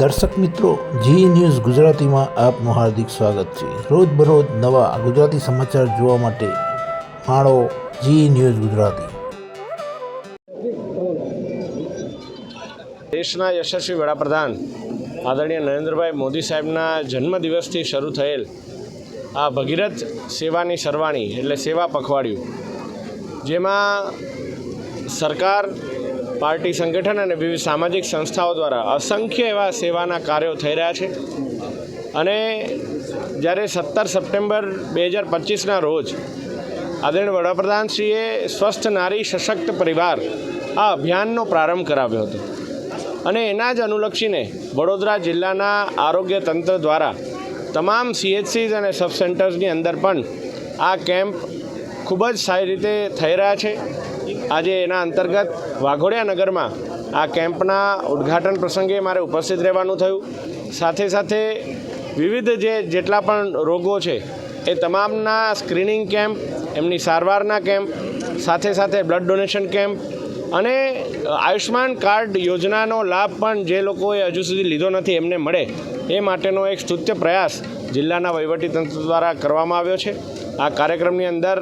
દર્શક મિત્રો, જી ન્યૂઝ ગુજરાતીમાં આપનું હાર્દિક સ્વાગત છે. રોજબરોજ નવા ગુજરાતી સમાચાર જોવા માટે માણો જી ન્યૂઝ ગુજરાતી. દેશના યશસ્વી વડાપ્રધાન આદરણીય નરેન્દ્રભાઈ મોદી સાહેબના જન્મદિવસથી શરૂ થયેલ આ ભગીરથ સેવાની સરવાણી, એટલે સેવા પખવાડિયું, જેમાં સરકાર પાર્ટી સંગઠન અને વિવિધ સામાજિક સંસ્થાઓ દ્વારા અસંખ્ય એવા સેવાના કાર્યો થઈ રહ્યા છે. અને જ્યારે સત્તર સપ્ટેમ્બર બે હજાર પચીસના રોજ આદરણીય વડાપ્રધાનશ્રીએ સ્વસ્થ નારી સશક્ત પરિવાર આ અભિયાનનો પ્રારંભ કરાવ્યો હતો. અને એના જ અનુલક્ષીને વડોદરા જિલ્લાના આરોગ્ય તંત્ર દ્વારા તમામ સીએચસીઝ અને સબ સેન્ટર્સની અંદર પણ આ કેમ્પ ખૂબ જ સારી રીતે થઈ રહ્યા છે. આજે એના અંતર્ગત વાઘોડિયા નગરમાં આ કેમ્પના ઉદ્ઘાટન પ્રસંગે મારે ઉપસ્થિત રહેવાનું થયું. સાથે સાથે વિવિધ જે જેટલા પણ રોગો છે, એ તમામના સ્ક્રીનિંગ કેમ્પ, એમની સારવારના કેમ્પ, સાથે સાથે બ્લડ ડોનેશન કેમ્પ અને આયુષ્માન કાર્ડ યોજનાનો લાભ પણ જે લોકોએ હજુ સુધી લીધો નથી, એમને મળે એ માટેનો એક સ્તુત્ય પ્રયાસ જિલ્લાના વહીવટીતંત્ર દ્વારા કરવામાં આવ્યો છે. આ કાર્યક્રમની અંદર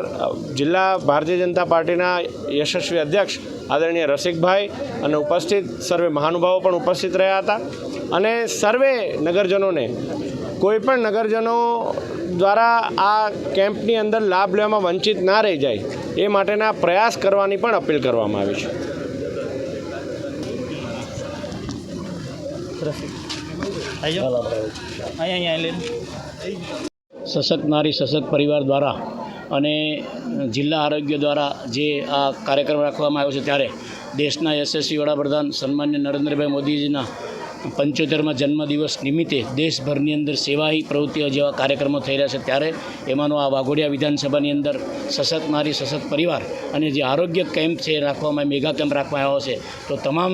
જિલ્લા ભારતીય જનતા પાર્ટીના યશસ્વી અધ્યક્ષ આદરણીય રસિકભાઈ અને ઉપસ્થિત સર્વે મહાનુભાવો પણ ઉપસ્થિત રહ્યા હતા. અને સર્વે નગરજનોને કોઈ પણ નગરજનો દ્વારા આ કેમ્પની અંદર લાભ લેવામાં વંચિત ના રહી જાય એ માટેના પ્રયાસ કરવાની પણ અપીલ કરવામાં આવી છે. સશક્ત નારી સશક્ત પરિવાર દ્વારા અને જિલ્લા આરોગ્ય દ્વારા જે આ કાર્યક્રમ રાખવામાં આવ્યો છે ત્યારે દેશના યશસ્વી વડાપ્રધાન સન્માન્ય નરેન્દ્રભાઈ મોદીજીના પંચોતેરમાં જન્મદિવસ નિમિત્તે દેશભરની અંદર સેવાહી પ્રવૃત્તિઓ જેવા કાર્યક્રમો થઈ રહ્યા છે. ત્યારે એમાંનો આ વાઘોડિયા વિધાનસભાની અંદર સશક્ત નારી, સશક્ત પરિવાર અને જે આરોગ્ય કેમ્પ છે રાખવામાં મેગા કેમ્પ રાખવામાં આવ્યો છે. તો તમામ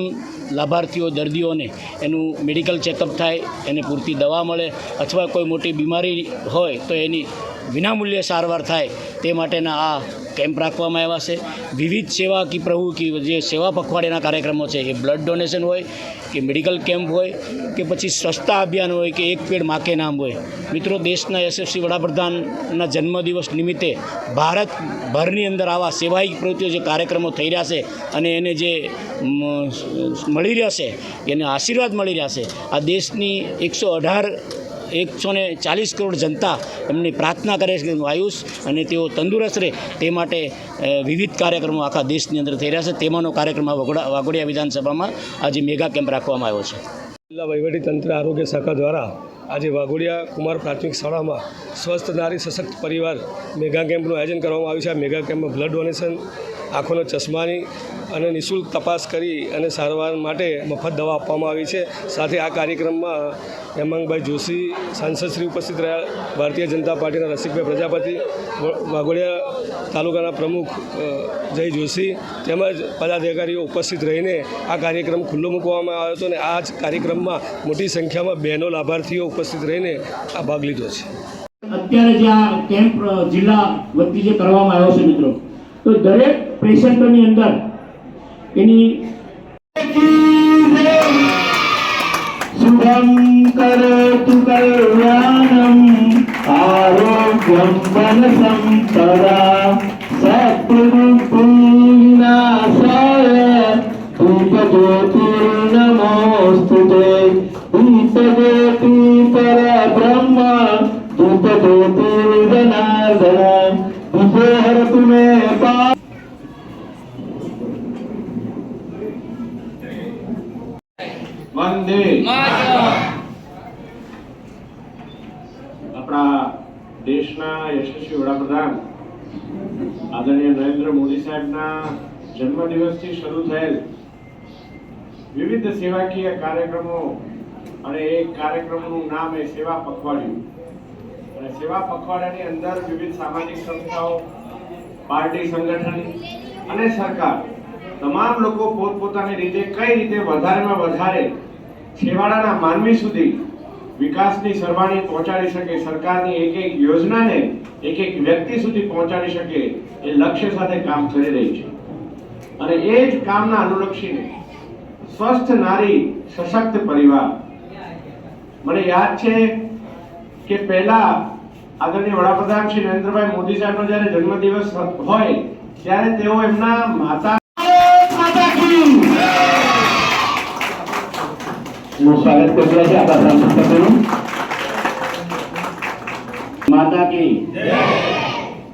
લાભાર્થીઓ, દર્દીઓને એનું મેડિકલ ચેકઅપ થાય, એને પૂરતી દવા મળે અથવા કોઈ મોટી બીમારી હોય તો એની વિનામૂલ્યે સારવાર થાય, તે માટેના આ કેમ્પ રાખવામાં આવ્યા છે. વિવિધ સેવા કી કી જે સેવા પખવાડિયાના કાર્યક્રમો છે, એ બ્લડ ડોનેશન હોય કે મેડિકલ કેમ્પ હોય કે પછી સ્વચ્છતા અભિયાન હોય કે એક પેડ માકે નામ હોય. મિત્રો, દેશના યશસ્વી વડાપ્રધાનના જન્મદિવસ નિમિત્તે ભારતભરની અંદર આવા સેવાહિક પ્રવૃત્તિઓ જે કાર્યક્રમો થઈ રહ્યા છે અને એને જે મળી રહ્યા છે, એને આશીર્વાદ મળી રહ્યા છે. આ દેશની એકસો અઢાર એકસો ને ચાલીસ કરોડ જનતા એમની પ્રાર્થના કરે છે આયુષ અને તેઓ તંદુરસ્ત રહે તે માટે વિવિધ કાર્યક્રમો આખા દેશની અંદર થઈ રહ્યા છે. તેમાંનો કાર્યક્રમ આ વાઘોડિયા વિધાનસભામાં આજે મેગા કેમ્પ રાખવામાં આવ્યો છે. જિલ્લા વહીવટી તંત્ર, આરોગ્ય શાખા દ્વારા આજે વાઘોડિયા કુમાર પ્રાથમિક શાળામાં સ્વસ્થ નારી સશક્ત પરિવાર મેગા કેમ્પનું આયોજન કરવામાં આવ્યું છે. આ મેગા કેમ્પમાં બ્લડ ડોનેશન, આંખોના ચશ્માની અને નિઃશુલ્ક તપાસ કરી અને સારવાર માટે મફત દવા આપવામાં આવી છે. સાથે આ કાર્યક્રમમાં હેમાંગભાઈ જોશી સાંસદશ્રી ઉપસ્થિત રહ્યા, ભારતીય જનતા પાર્ટીના રસિકભાઈ પ્રજાપતિ વાઘોડિયા તાલુકાના પ્રમુખ જય જોશી તેમજ પદાધિકારીઓ ઉપસ્થિત રહીને આ કાર્યક્રમ ખુલ્લો મૂકવામાં આવ્યો હતો અને આ જ કાર્યક્રમમાં મોટી સંખ્યામાં બહેનો, લાભાર્થીઓ ઉપસ્થિત રહીને આ ભાગ લીધો છે. અત્યારે જે આ કેમ્પ જિલ્લા વતી જે કરવામાં આવ્યો છે મિત્રો, તો દરેક પેશન્ટોની અંદર ഇനി സുഖം കരോതു കല്യാണം ആരോഗ്യം മനസം തദാ സത്ഗുരു പൂർണാസായ ധൂപജ്യോതിർനമോസ്തു ധൂപജ്യോതി പരബ്രഹ്മ ധൂപജ്യോതിർജനാർദന આપણા દેશના યશસ્વી વડાપ્રધાન આદરણીય નરેન્દ્ર મોદી સાહેબના જન્મદિવસથી શરૂ થયેલ વિવિધ સેવાકીય કાર્યક્રમો અને એ કાર્યક્રમનું નામ એ સેવા પખવાડિયું. અને સેવા પખવાડિયાની અંદર વિવિધ સામાજિક સંસ્થાઓ, પાર્ટી સંગઠન અને સરકાર તમામ લોકો પોતપોતાની રીતે કઈ રીતે વધારેમાં વધારે છેવાડાના માનવી સુધી વિકાસની સરવાણી પહોંચાડી શકે, સરકારની એક એક યોજનાને એક એક વ્યક્તિ સુધી પહોંચાડી શકે એ લક્ષ્ય સાથે કામ કરી રહી છે. અને એ જ કામના અનુલક્ષીને સ્વસ્થ નારી, સશક્ત પરિવાર. મને યાદ છે કે પહેલા આદરણીય વડાપ્રધાન શ્રી નરેન્દ્રભાઈ મોદી સાહેબનો જ્યારે જન્મદિવસ હોય, ત્યારે તેઓ એમના માતા નું સ્વાગત કરી રહ્યા છે આપણા સાંસદ માતા કી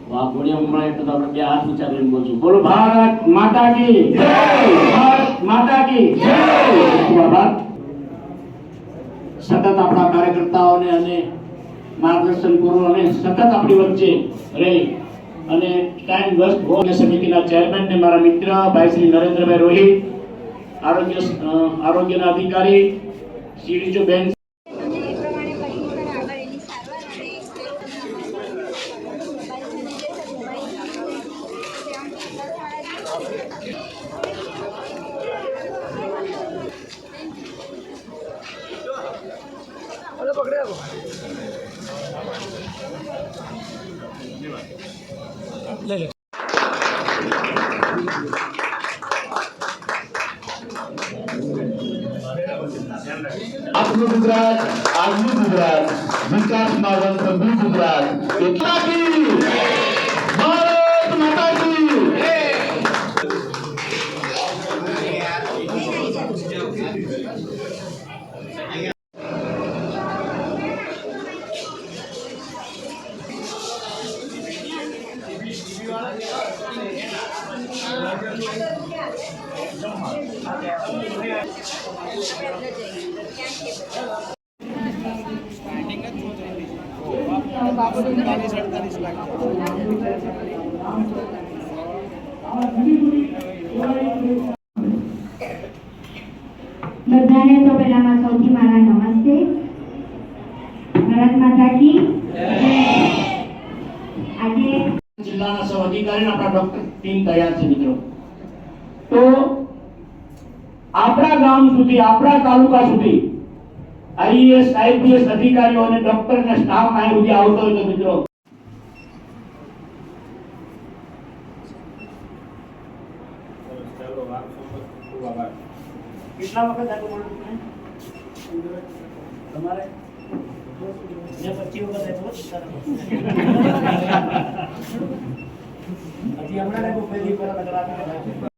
વાઘોડિયા ઉમરા એટલે તો આપણે બે હાથ ઊંચા કરીને બોલશું. બોલો ભારત માતા કી ભારત માતા કી ખૂબ આભાર. સતત આપણા કાર્યકર્તાઓને અને માર્ગદર્શન કરો અને સતત આપણી વચ્ચે રહી. અને ટાઈમ વેસ્ટ હોવાની સમિતિના ચેરમેન ને મારા મિત્ર ભાઈ શ્રી નરેન્દ્રભાઈ રોહિત આરોગ્ય આરોગ્યના અધિકારી શ્રી બેન આપણું ગુજરાત આજનું ગુજરાત. વિકાસમાં વંશભૂ ગુજરાત. એટલા બધાને તો પહેલામાં સૌથી મારા નમસ્તે. ભારત માતા કી આજે જિલ્લાના સૌ અધિકારી અને આપણા ડોક્ટર ટીમ તૈયાર છે મિત્રો. તો આપણા ગામ સુધી, આપણા તાલુકા સુધી આઈએસ આઈપીએસ અધિકારીઓ અને ડોક્ટર અને સ્ટાફ અહીં સુધી આવતો હોય તો મિત્રો કેટલા વખત આટલું મળ્યું તમને? તમારે મેં પચીસ વખત આપ્યો હજી હમણાં ને પહેલી પહેલા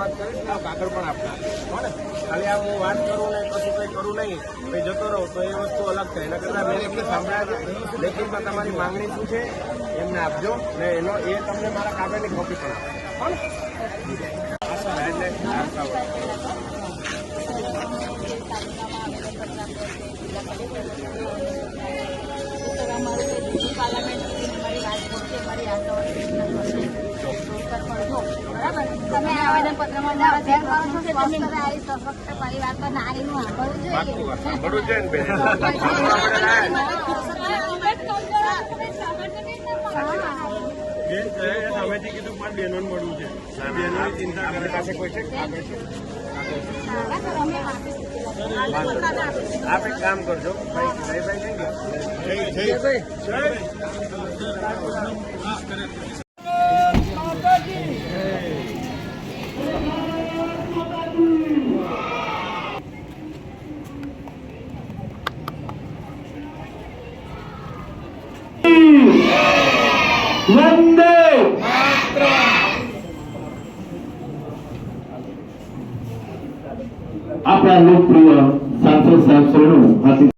રજૂઆત કરીશ ને કાગળ પણ આપતા ને ખાલી આ હું વાત કરું ને કશું કંઈ કરું નહીં પછી જતો રહો, તો એ વસ્તુ અલગ થાય એના કરતાં મેં એમને સાંભળ્યા લેખિતમાં તમારી માંગણી શું છે, એમને આપજો, ને એનો એ તમને મારા કાગળની કોપી પણ આપે. આવી સશક્ત પરિવાર પર નારીનું સાંભળવું જોઈએ સામેથી કીધું છે બહેનોની ચિંતા કરે પાસે કોઈ છે આપ એક કામ કરજો ભાઈ ભાઈ ભાઈ આપણા લોકપ્રિય સાંસદ સાહેબ શ્રીનું હાર્દિક